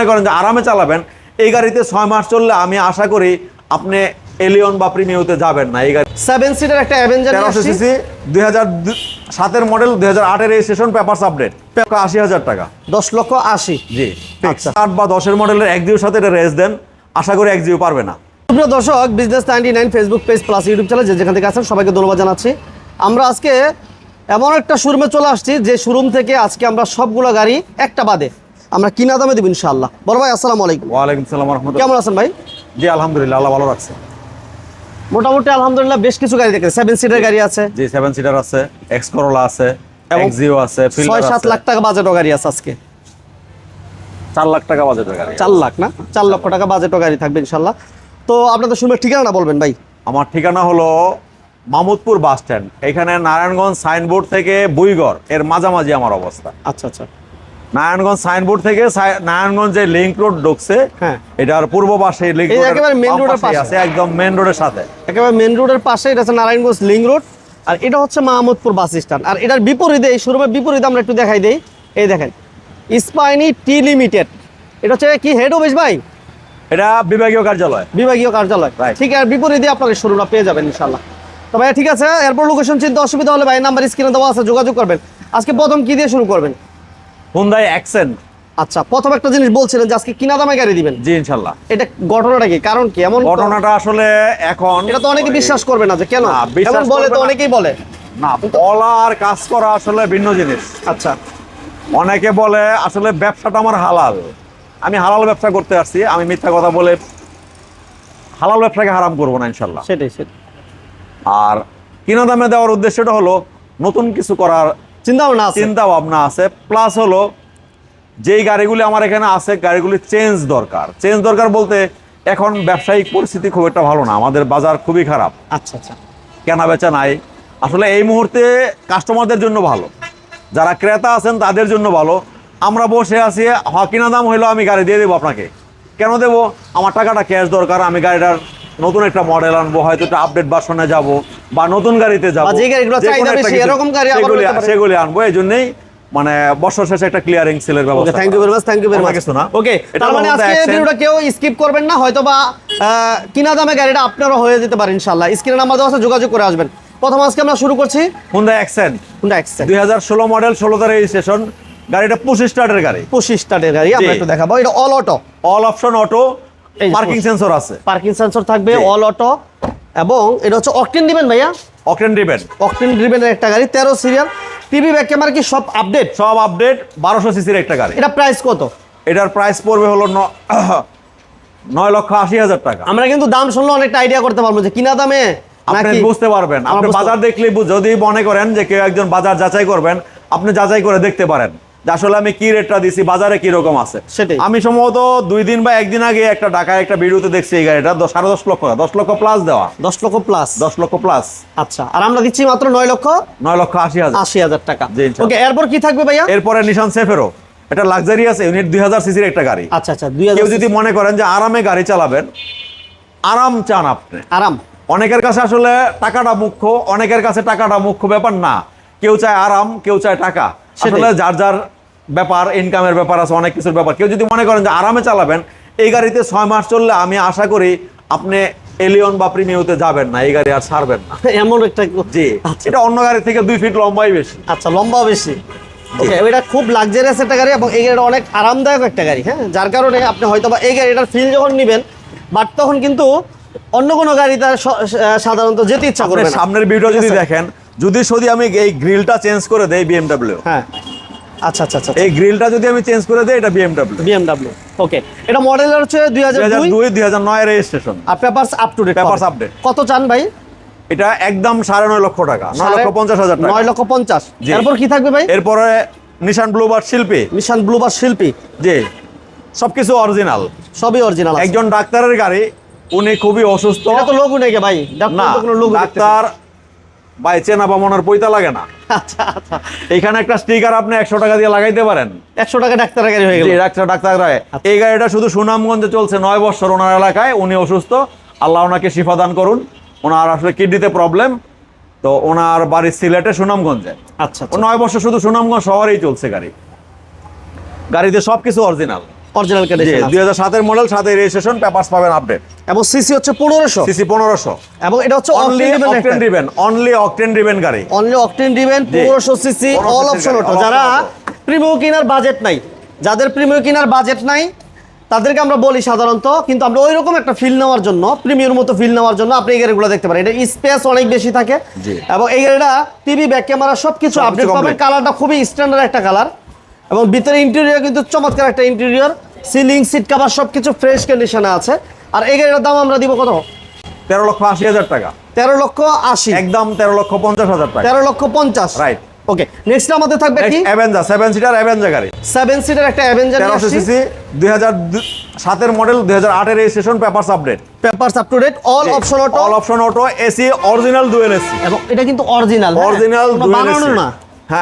মনে করেন যে আরামে চালাবেন এই গাড়িতে ছয় মাস চললে আমি আশা করি আপনি এলিয়ন বা প্রিমিওতে যাবেন না। এই গাড়ি সেভেন সিটার একটা অ্যাভেঞ্জার তেরোশো সিসি দুই হাজার সাতের মডেল দুই হাজার আটের রেজিস্ট্রেশন পেপারস আপডেট আশি হাজার টাকা। দশ লক্ষ আশি। জি। আচ্ছা। আট বা দশের মডেলের এক জিওর সাথে এটা রেস দেন আশা করি এক জিও পারবে না। প্রিয় দর্শক business ninety nine Facebook page plus YouTube channel যে যেখান থেকে আছেন সবাইকে ধন্যবাদ জানাচ্ছি। আমরা আজকে এমন একটা শোরুমে চলে আসছি যে শোরুম থেকে আজকে আমরা সবগুলো গাড়ি একটা বাদে। আমরা কিনা দামে দেবো ইনশাআল্লাহ? বড় ভাই আসসালামু আলাইকুম। ওয়ালাইকুম সালাম রহমতুল্লাহ। কেমন আছেন ভাই? জি আলহামদুলিল্লাহ আল্লাহ ভালো রাখছে। মোটামুটি আলহামদুলিল্লাহ বেশ কিছু গাড়ি দেখে সেভেন সিটের গাড়ি আছে। জি সেভেন সিটার আছে এক্স করোলা আছে এবং এক্স জিও আছে ছয় সাত লাখ টাকা বাজেটও গাড়ি আছে আজকে। চার লাখ টাকা বাজেটের গাড়ি চার লাখ না? চার লক্ষ টাকা বাজেটও গাড়ি থাকবে ইনশাল্লাহ তো আপনাদের শোরুমের ঠিকানা বলবেন ভাই। আমার ঠিকানা হলো মামুদপুর বাস স্ট্যান্ড। এখানে নারায়ণগঞ্জ সাইনবোর্ড থেকে বুইগড়। এর মাঝামাঝি আমার অবস্থা। আচ্ছা আচ্ছা। নারায়ণগঞ্জ সাইনবোর্ড থেকে নারায়ণগঞ্জে লিংক রোড ঢুকছে হ্যাঁ। এটার পূর্ব পাশে লিংক রোড একেবারে road এর পাশে। আছে একদম মেন রোডের সাথে। একেবারে মেন রোডের পাশে এটা নারায়ণগঞ্জ রোড আর এটা হচ্ছে মাহমুদপুর বাস স্ট্যান্ড আর এটার বিপরীতে এই শোরুমের বিপরীতে আমরা একটু দেখাই দেই। এই দেখেন স্পাইনি টি লিমিটেড এটা হচ্ছে কি হেড অফিস ভাই? এটা বিভাগীয় কার্যালয়। বিভাগীয় কার্যালয়. ঠিক আছে বিপরীতে আপনার শোরুমটা পেয়ে যাবেন ইনশাল্লাহ তো ভাই ঠিক আছে এরপর লোকেশন চিন্তা অসুবিধা হলে ভাই নাম্বার স্ক্রিনে দেওয়া আছে যোগাযোগ করবেন। আজকে প্রথম কি দিয়ে শুরু করবেন? হুন্দাই অ্যাকসেন্ট আচ্ছা প্রথম একটা জিনিস বলছিলেন যে আজকে কিনা দামে গাড়ি দিবেন। জি ইনশাল্লাহ। এটা ঘটনাটা কি? কারণ কি? এমন ঘটনাটা আসলে এখন এটা তো অনেকে বিশ্বাস করবে না যে কেন? এমন বলে তো অনেকেই বলে। না বলা আর কাজ করা আসলে ভিন্ন জিনিস। আচ্ছা। অনেকে বলে আসলে ব্যবসাটা আমার হালাল। আমি হালাল ব্যবসা করতে আসছি আমি মিথ্যা কথা বলে হালাল ব্যবসাকে হারাম করব না ইনশাল্লাহ। সেটাই সেটাই। আর কিনা দামে দেওয়ার উদ্দেশ্যটা হলো নতুন কিছু করার চিন্তা ভাবনা আছে? চিন্তা ভাবনা আছে প্লাস হলো যেই গাড়িগুলি আমার এখানে আছে গাড়িগুলি চেঞ্জ দরকার। চেঞ্জ দরকার বলতে এখন ব্যবসায়িক পরিস্থিতি খুব একটা ভালো না আমাদের বাজার খুবই খারাপ। আচ্ছা আচ্ছা। কেনা বেচা নাই। আসলে এই মুহূর্তে কাস্টমারদের জন্য ভালো। যারা ক্রেতা আছেন তাদের জন্য ভালো। আমরা বসে আছি হ কিনা দাম হইল আমি গাড়ি দিয়ে দেবো আপনাকে। কেন দেবো? আমার টাকাটা ক্যাশ দরকার আমি গাড়িটার নতুন একটা মডেল আনব হয়তো একটা আপডেট ভার্সনে যাব বা নতুন গাড়িতে যাব। সেগুলি। আনব এই জন্যই মানে বছর শেষে একটা ক্লিয়ারিং সেলের ওকে ব্যবস্থা thank you very much thank you very much কিছু না। ওকে তার মানে আজকে ভিডিওটা কেউ স্কিপ করবেন না হয়তো বা কিনা দামে গাড়িটা আপনারও হয়ে যেতে পারে ইনশাআল্লাহ। স্ক্রিনে নাম্বার দেওয়া আছে যোগাযোগ করে আসবেন। প্রথম আজকে আমরা শুরু করছি হুন্ডা অ্যাকসেন্ট হুন্ডা এক্সেল দুই হাজার ষোলো মডেল ষোলোতে রেজিস্ট্রেশন গাড়িটা পঁচিশ স্টার্টের গাড়ি। পঁচিশ স্টার্টের গাড়ি আমরা। একটু দেখাবো। এটা all auto all option auto parking sensor আছে। পার্কিং সেন্সর থাকবে অল অটো এবং এটা হচ্ছে অকটেন দিবেন ভাইয়া। অকটেন ডিবেন অকটেন ড্রিভেনের একটা গাড়ি তেরো সিরিয়াল টিভি ব্যাক ক্যামেরা কি সব আপডেট সব আপডেট বারোশো সিসির একটা গাড়ি। এটা প্রাইস কত? এটার প্রাইস পড়বে হলো নয় লক্ষ আশি হাজার টাকা। আমরা কিন্তু দাম শুনলে অনেকটা আইডিয়া করতে পারব যে কিনা দামে আপনি বুঝতে পারবেন। আপনি বাজার দেখলে যদি মনে করেন যে কেউ একজন বাজার যাচাই করবেন আপনি যাচাই করে দেখতে পারেন। আসলে আমি কি রেটটা দিছি বাজারে কি রকম আছে? সেটাই। আমি সম্ভবত দুই দিন বা একদিন আগে একটা ঢাকায় একটা ভিডিওতে দেখছি এই গাড়িটা সাড়ে দশ লক্ষ দশ লক্ষ প্লাস দেওয়া। দশ লক্ষ প্লাস দশ লক্ষ প্লাস আচ্ছা আর আমরা দিচ্ছি মাত্র নয় লক্ষ? নয় লক্ষ আশি হাজার। আশি হাজার টাকা। ওকে এরপর কি থাকবে ভাইয়া? এরপরে নিশান সেফেরো এটা লাক্সারি আছে ইউনিট দুই হাজার সিসির একটা গাড়ি। আচ্ছা আচ্ছা কেউ যদি মনে করেন যে আরামে গাড়ি চালাবেন আরাম চান আপনি। আরাম? অনেকের কাছে আসলে টাকাটা মুখ্য অনেকের কাছে টাকাটা মুখ্য ব্যাপার না। কেউ চায় আরাম কেউ চায় টাকা। আসলে যার যার ব্যাপার ইনকামের ব্যাপার আছে অনেক কিছুর ব্যাপার। কেউ যদি মনে করেন যে আরামে চালাবেন এই গাড়িতে ছয় মাস চললে আমি আশা করি আপনি এলিয়ন বা প্রিমিওতে যাবেন না এই গাড়ি আর ছাড়বেন না। এমন একটা জি। আচ্ছা। এটা অন্য গাড়ি থেকে দুই ফিট লম্বাই বেশি। আচ্ছা লম্বা বেশি। ওকে এটা খুব লাক্সারিয়াস একটা গাড়ি এবং এই গাড়িটা অনেক আরামদায়ক একটা গাড়ি হ্যাঁ? যার কারণে আপনি হয়তো বা এই গাড়িটার ফিল যখন নেবেন বাট তখন কিন্তু অন্য কোনো গাড়ি তার সাধারণত যেতে ইচ্ছা করবে সামনের ভিডিও যদি দেখেন যদি যদি আমি এই গ্রিলটা চেঞ্জ করে দেই বিএমডব্লিউ হ্যাঁ। আচ্ছা আচ্ছা আচ্ছা। এই গ্রিলটা যদি আমি চেঞ্জ করে দেই এটা বিএমডব্লিউ বিএমডব্লিউ ওকে এটা মডেল হচ্ছে দুই হাজার দুই? হাজার দুই দুই দুই হাজার নয় registration R papers up to date Papers update কত চান ভাই? এটা একদম সাড়ে নয় লক্ষ টাকা। নয় লক্ষ পঞ্চাশ হাজার টাকা। নয় লক্ষ পঞ্চাশ। জি। এরপর কি থাকবে ভাই? এরপরে নিশান ব্লুবার শিল্পী। মিশন ব্লুবার শিল্পী। জি। সবকিছু অরিজিনাল সবই অরিজিনাল একজন ডাক্তারের গাড়ি উনি খুবই অসুস্থ। এটা তো লোগো নেই ভাই। ডাক্তার কোনো লোগো ডাক্তার ভাই চেনা বা মনের পয়তা লাগে না। আচ্ছা আচ্ছা। এখানে একটা স্টিকার আপনি একশো টাকা দিয়ে লাগাইতে পারেন। একশো টাকা ডাক্তারের গাড়ি হয়ে গেল। ডাক্তার ডাক্তার রায় এই গাড়িটা শুধু সুনামগঞ্জে চলছে নয় বছর ওনার এলাকায় উনি অসুস্থ। আল্লাহ ওনাকে শিফা দান করুন। ওনার আসলে কিডনিতে প্রবলেম তো ওনার বাড়ি সিলেটে সুনামগঞ্জে। আচ্ছা নয় বছর শুধু সুনামগঞ্জ শহরেই চলছে গাড়ি। গাড়িতে সব কিছু অরিজিনাল অরিজিনাল কন্ডিশন দুই হাজার সাতের মডেল সাথে রেজিস্ট্রেশন পেপারস পাবেন আপডেট এবং সিসি হচ্ছে পনেরোশো। সিসি পনেরোশো। এবং এটা হচ্ছে only octane driven only octane driven গাড়ি। অনলি অকটেন ডিভেন পনেরোশো সিসি অল অপশন অটো যারা। প্রিমিয়াম কেনার বাজেট নাই যাদের প্রিমিয়াম কেনার বাজেট নাই তাদেরকে আমরা বলি সাধারণত কিন্তু আমরা ওই রকম একটা ফিল নেওয়ার জন্য প্রিমিয়ার মতো ফিল নেওয়ার জন্য আপনি এই গাড়িগুলো দেখতে পারেন। এটা স্পেস অনেক বেশি থাকে এবং এই গাড়িটা টিভি ব্যাক ক্যামেরা সব কিছু সবকিছু আপডেট পাবেন। কালারটা খুবই স্ট্যান্ডার্ড একটা কালার এবং ভিতরে ইন্টেরিয়র কিন্তু চমৎকার একটা ইন্টেরিয়র সিলিং সিট কাভার সব কিছু ফ্রেশ কন্ডিশনে আছে। আর এই গাড়িটার দাম আমরা দিব কত? তেরো লক্ষ আশি হাজার টাকা। তেরো লক্ষ আশি। একদম তেরো লক্ষ পঞ্চাশ হাজার টাকা। তেরো লক্ষ পঞ্চাশ। রাইট ওকে নেক্সট আমাদের থাকবে কি? অ্যাভেঞ্জার সেভেন সিটার অ্যাভেঞ্জার গাড়ি। সেভেন সিটার একটা অ্যাভেঞ্জার তেরোশো সিসি দুই হাজার সাতের মডেল দুই হাজার আটের registration papers update papers up to date all option auto all option auto AC original dual AC এবং এটা কিন্তু অরিজিনাল অরিজিনাল বানানো AC না।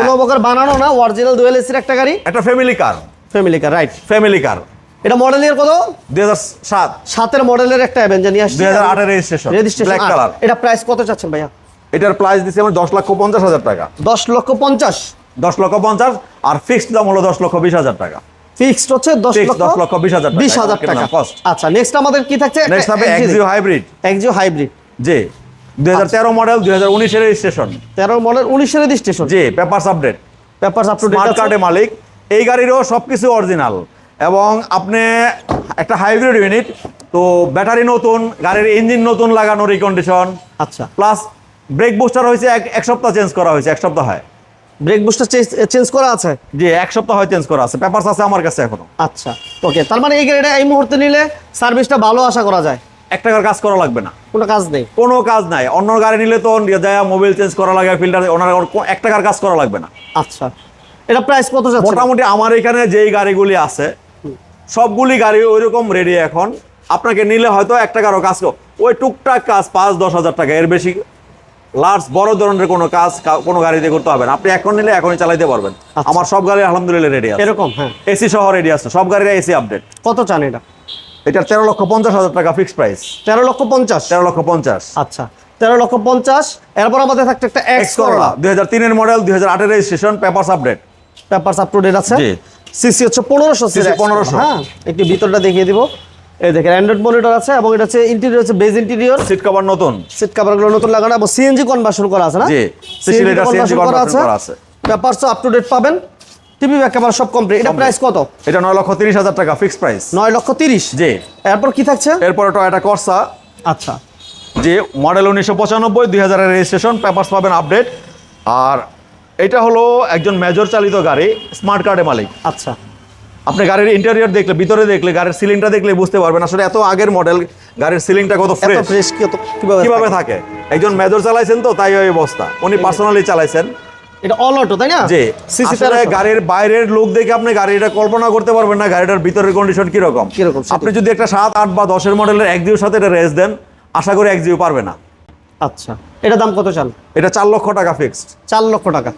কোনো প্রকার বানানো না অরিজিনাল ডুয়েল এসির একটা গাড়ি? একটা family car family car right family car এটা মডেল ইয়ার কত? দুই হাজার সাত। সাতের মডেলের একটা অ্যাভেঞ্জার নিয়ে আসছে। দুই হাজার আটের রেজিস্ট্রেশন রেজিস্ট্রেশন ব্ল্যাক কালার এটা প্রাইস কত চাচ্ছেন ভাইয়া? এটার প্রাইস দিচ্ছি আমার দশ লক্ষ পঞ্চাশ হাজার টাকা। দশ লক্ষ পঞ্চাশ? দশ লক্ষ পঞ্চাশ আর ফিক্সড দাম হলো দশ লক্ষ বিশ হাজার টাকা। ফিক্সড হচ্ছে দশ Fixed লক্ষ 10 লক্ষ 20 হাজার টাকা। বিশ হাজার টাকা। আচ্ছা নেক্সট আমাদের কি থাকছে? নেক্সট হবে এক্সিও হাইব্রিড এক্সিও হাইব্রিড জি। দুই হাজার তেরো মডেল দুই হাজার উনিশের রেজিস্ট্রেশন তেরো মডেল উনিশের registration G papers update papers up to smart date কার্ডের মালিক। এই গাড়িরও সব কিছু অরিজিনাল এবং আপনি একটা হাইব্রিড ইউনিট তো ব্যাটারি নতুন গাড়ির ইঞ্জিন নতুন লাগানো রিকন্ডিশন আচ্ছা। প্লাস ব্রেক বুস্টার হয়েছে এক এক সপ্তাহ চেঞ্জ করা হয়েছে এক সপ্তাহ। হয় ব্রেক বুস্টার চেঞ্জ করা আছে? জি এক সপ্তাহ হয় চেঞ্জ করা আছে। পেপারস আছে আমার কাছে এখনও। আচ্ছা। ওকে তার মানে এই গাড়িটা এই মুহূর্তে নিলে সার্ভিসটা ভালো আশা করা যায়। এক টাকার কাজ করা লাগবে না। কোনো কাজ নেই। কোনো কাজ নাই। অন্য গাড়ি নিলে তো যায় মোবাইল চেঞ্জ করা লাগে ফিল্টার ওনার কো- এক টাকার কাজ করা লাগবে না। আচ্ছা। এটা প্রাইস কত যাচ্ছে? মোটামুটি আমার এখানে যেই গাড়িগুলি আছে সবগুলি গাড়ি ওইরকম রেডি এখন। আপনাকে নিলে হয়তো এক টাকারও কাজ ওই টুকটাক কাজ পাঁচ দশ হাজার টাকা। এর বেশি লার্জ বড় ধরনের কোনো কাজ কোনো গাড়িতে করতে হবে না। আপনি এখন নিলে এখনই চালাইতে পারবেন। আচ্ছা। আমার সব গাড়ি আলহামদুলিল্লাহ রেডি আছে। এরকম হ্যাঁ। এসি সহ রেডি আছে। সব গাড়ির এসি আপডেট কত চান এটা? এটা তেরো লক্ষ পঞ্চাশ হাজার টাকা ফিক্সড প্রাইস তেরো লক্ষ পঞ্চাশ? তেরো লক্ষ পঞ্চাশ। আচ্ছা তেরো লক্ষ পঞ্চাশ এরপর আমাদের থাকতে একটা এক্স করলা দুই হাজার তিনের মডেল দুই হাজার আটের registration papers update paper up to date আছে। সিসি হচ্ছে পনেরোশো CC 1500 হ্যাঁ একটু ভিতরটা দেখিয়ে দিব। এই দেখেন অ্যান্ড্রয়েড মনিটর আছে এবং এটা হচ্ছে ইন্টেরিয়র হচ্ছে বেজ ইন্টেরিয়র সিট কভার নতুন। সিট কাভারগুলো নতুন লাগানো এবং সিএনজি কনভার্সন করা আছে না? জি, CNG conversion করা আছে। পেপারস আপ টু ডেট পাবেন। টিভি ব্যাক ক্যামেরা সব কমপ্লিট এটা প্রাইস কত? এটা নয় লক্ষ তিরিশ হাজার টাকা ফিক্সড প্রাইস নয় লক্ষ তিরিশ? জি। এরপর কি থাকছে? এরপরে টয়োটা কর্সা আচ্ছা। যে মডেল উনিশশো পঁচানব্বই দুই হাজারের রেজিস্ট্রেশন পেপারস পাবেন আপডেট আর এটা হলো একজন মেজর চালিত গাড়ি স্মার্ট কার্ডে মালিক। আচ্ছা। আপনি গাড়ির ইন্টেরিয়র দেখলে ভিতরে দেখলে গাড়ির সিলিংটা দেখলে বুঝতে পারবেন। আসলে এত আগের মডেল গাড়ির সিলিংটা কত ফ্রেশ কীভাবে থাকে? একজন মেজর চালাইছেন তো তাই ওই অবস্থা। উনি পার্সোনালি চালাইছেন। এটা অল অটো তাই না? যে সিসি গাড়ির বাইরের লোক দেখে আপনি গাড়িটা কল্পনা করতে পারবেন না গাড়িটার ভিতরের কন্ডিশন কীরকম। কীরকম, আপনি যদি একটা সাত আট বা দশের মডেলের একজিওর সাথে এটা রেস দেন আশা করি একজিও পারবে না। আচ্ছা। এটা দাম কত চান এটা চার লক্ষ টাকা ফিক্সড চার লক্ষ টাকা।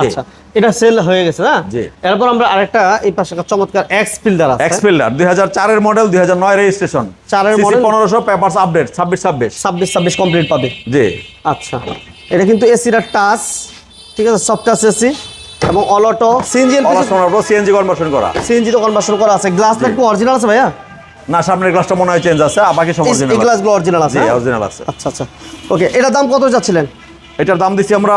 আচ্ছা। এটা সেল হয়ে গেছে না? জি। এরপর আমরা আরেকটা এই পাশে একটা চমৎকার এক্স ফিল্ডার আছে। এক্সফিল্ডার দুই হাজার চারের মডেল দুই হাজার নয় রেজিস্ট্রেশন চারের model? পনেরোশো পেপারস আপডেট ছাব্বিশ ছাব্বিশ। ছাব্বিশ ছাব্বিশ কমপ্লিট পাবে। জি। আচ্ছা। এটা কিন্তু এসিটা টাচ ঠিক আছে সফট টাচ এসি এবং অলটো সিএনজি সিএনজি কনভার্সন করা। সিএনজি তো কনভার্সন করা আছে। গ্লাস কি অরিজিনাল আছে ভাইয়া? না সামনের গ্লাসটা মনে হয় চেঞ্জ আছে আর বাকি সব অরিজিনাল এই গ্লাসগুলো অরিজিনাল আছে। জি হ্যাঁ? অরিজিনাল আছে। আচ্ছা আচ্ছা। ওকে এটার দাম কত যাচ্ছিলেন? এটার দাম দিছি আমরা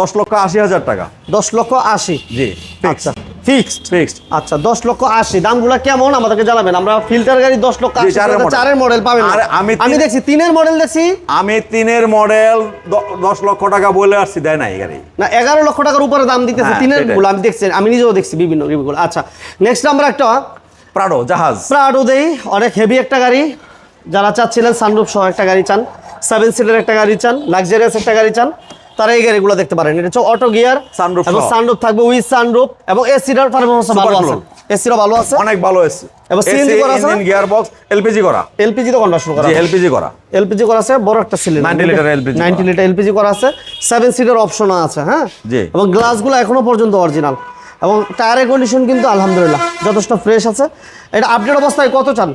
দশ লক্ষ আশি হাজার টাকা। দশ লক্ষ আশি। জি আচ্ছা। ফিক্সড ফিক্সড আচ্ছা দশ লক্ষ আশি। দামগুলো কেমন? আমাদেরকে জানাবেন। আমরা ফিল্টার গাড়ি দশ লক্ষ জি, আশি চারের মডেল পাবেন। আরে আমি আমি দেখছি তিনের মডেল দেখছি। আমি তিনের মডেল দশ লক্ষ টাকা বলে আসছি দেয় না এই গাড়ি। না এগারো লক্ষ টাকার উপরে দাম দিতেছে হ্যাঁ, তিনেরগুলো আমি দেখছি আমি নিজেও দেখছি বিভিন্ন রিভিউগুলো আচ্ছা নেক্সট আমরা একটা। প্রাডো জাহাজ। প্রাডো দেই। অনেক হেভি একটা গাড়ি। যারা চাচ্ছিলেন সানরুফ সহ একটা গাড়ি চান। সেভেন সিটের একটা গাড়ি চান। লাক্সারিয়াস একটা গাড়ি চান। তারা এই গাড়িগুলো দেখতে পারেন। এটা হচ্ছে অটো গিয়ার Sunroof এবং। সানরুফ থাকবে উইথ সানরুফ এবং এসিটার পারফরমেন্স ভালো আছে। এসিরও ভালো আছে। অনেক ভালো এসছে এবার CNG করা আছে? ইঞ্জিন গিয়ার বক্স এলপিজি করা। এলপিজি তো কনভার্সন করা। জি এলপিজি করা। এলপিজি করা আছে বড় একটা সিলিন্ডার 90 লিটার করা। 90 লিটার এলপিজি করা আছে। সেভেন সিটের অপশন আছে হ্যাঁ? জি। এবং গ্লাসগুলো এখনও পর্যন্ত অরিজিনাল এবং টায়ারের কন্ডিশন কিন্তু আলহামদুলিল্লাহ যথেষ্ট ফ্রেশ আছে। এটা আপডেট অবস্থায় কত চান?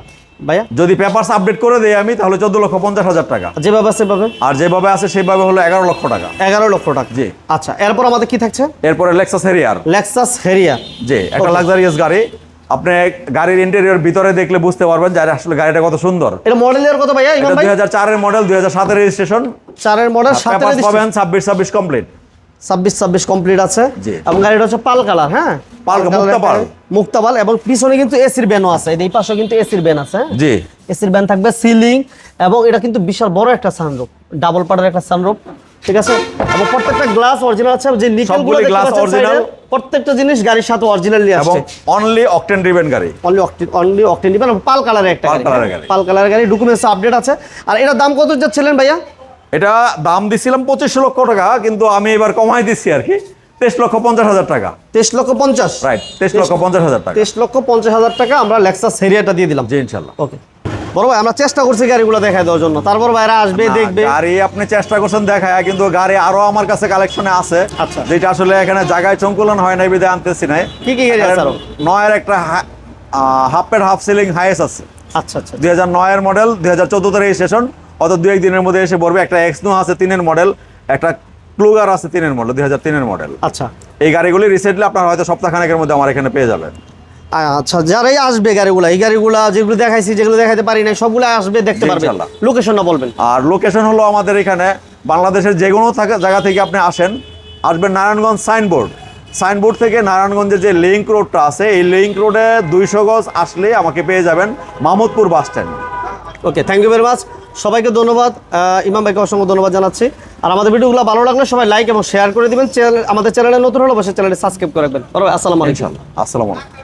ভাইয়া? যদি পেপারস আপডেট করে দেই আমি তাহলে চোদ্দ লক্ষ পঞ্চাশ হাজার টাকা। যেভাবে আছে সেভাবে? আর যেভাবে আছে সেভাবে হলো এগারো লক্ষ টাকা। এগারো লক্ষ টাকা। জি। আচ্ছা এরপর আমাদের কি থাকছে? এরপরে Lexus Harrier Lexus Harrier G একটা লাক্সারিয়াস গাড়ি। আপনি গাড়ির ইন্টেরিয়র ভিতরে দেখলে বুঝতে পারবেন যে আসলে গাড়িটা কত সুন্দর। এটা মডেলের কত ভাইয়া দুই হাজার চারের মডেল দুই হাজার সাতের রেজিস্ট্রেশন চারের মডেল সাতের পাবেন ছাব্বিশ ছাব্বিশ কমপ্লিট ছাব্বিশ ছাব্বিশ কমপ্লিট আছে এবং গাড়িটা হচ্ছে পাল কালার হ্যাঁ? মুক্তাপাল এবং পিছনে কিন্তু এসির ব্যানও আছে। এই পাশে কিন্তু এসির ব্যান আছে হ্যাঁ? জি। এসির ব্যান থাকবে সিলিং এবং এটা কিন্তু বিশাল বড় একটা সানরুফ ডাবল পার্টের একটা সানরুফ ঠিক আছে? এবং প্রত্যেকটা গ্লাস অরিজিনাল আছে যে নিকেল সবগুলি glass original। প্রত্যেকটা জিনিস গাড়ির সাথে অরিজিনালি এবং অনলি অকটেন ড্রিভেন গাড়ি। অনলি অকটেন অনলি অকটেন দিবেন পাল কালারের একটা পাল কালারের গাড়ি। পাল কালারের গাড়ি ডকুমেন্টস আপডেট আছে। আর এটার দাম কত যাচ্ছিলেন ভাইয়া? এটা দাম দিছিলাম পঁচিশ লক্ষ টাকা কিন্তু আমি এবার কমাই দিচ্ছি আর কি। তেইশ লক্ষ পঞ্চাশ হাজার টাকা। তেইশ লক্ষ পঞ্চাশ? রাইট তেইশ লক্ষ পঞ্চাশ হাজার টাকা। তেইশ লক্ষ পঞ্চাশ হাজার টাকা আমরা লেক্সাস সেরিয়াটা দিয়ে দিলাম। জি ইনশাল্লাহ। ওকে বড় ভাই আমরা চেষ্টা করছি গাড়িগুলো দেখায় দেওয়ার জন্য। তারপর ভাইরা আসবে দেখবে। গাড়ি আপনি চেষ্টা করছেন দেখায় কিন্তু গাড়ি আরও আমার কাছে কালেকশনে আছে। আচ্ছা। যেটা আসলে এখানে জায়গায় চঙ্কুলন হয় না বিদে আনতেছি নাই। কি কি গাড়ি আছে নয়ের একটা half paid half ceiling Hiace আছে। আচ্ছা আচ্ছা দুই হাজার নয়ের মডেল দুই হাজার চোদ্দোতে রেজিস্ট্রেশন অত দু একদিনের মধ্যে এসে পড়বে একটা এক্সনো আছে তিনের মডেল একটা ক্লুগার আছে তিনের মডেল দুই হাজার তিনের মডেল আচ্ছা। এই গাড়িগুলি রিসেন্টলি আপনার হয়তো সপ্তাহখানেকের মধ্যে আমার এখানে পেয়ে যাবেন। আচ্ছা যারাই আসবে গাড়িগুলা এই গাড়িগুলা যেগুলো দেখাইছি যেগুলো দেখাইতে পারি না সবগুলো আসবে দেখতে জি, পারবে ইনশাল্লাহ। লোকেশনটা বলবেন। আর লোকেশন হলো আমাদের এখানে বাংলাদেশের যে কোনো থাকা- জায়গা থেকে আপনি আসেন আসবেন নারায়ণগঞ্জ সাইনবোর্ড সাইনবোর্ড থেকে নারায়ণগঞ্জের যে লিঙ্ক রোডটা আছে এই লিঙ্ক রোডে দুইশো গজ আসলে আমাকে পেয়ে যাবেন Mahmudpur bus stand okay thank you very much সবাইকে ধন্যবাদ। ইমাম ভাইকে অসংখ্য ধন্যবাদ জানাচ্ছি। আর আমাদের ভিডিওগুলো ভালো লাগলে সবাই লাইক এবং শেয়ার করে দিবেন। আমাদের চ্যানেলে নতুন হলে অবশ্যই চ্যানেলটি সাবস্ক্রাইব করে রাখবেন। আসসালামাইকুম আসসালামু আলাইকুম।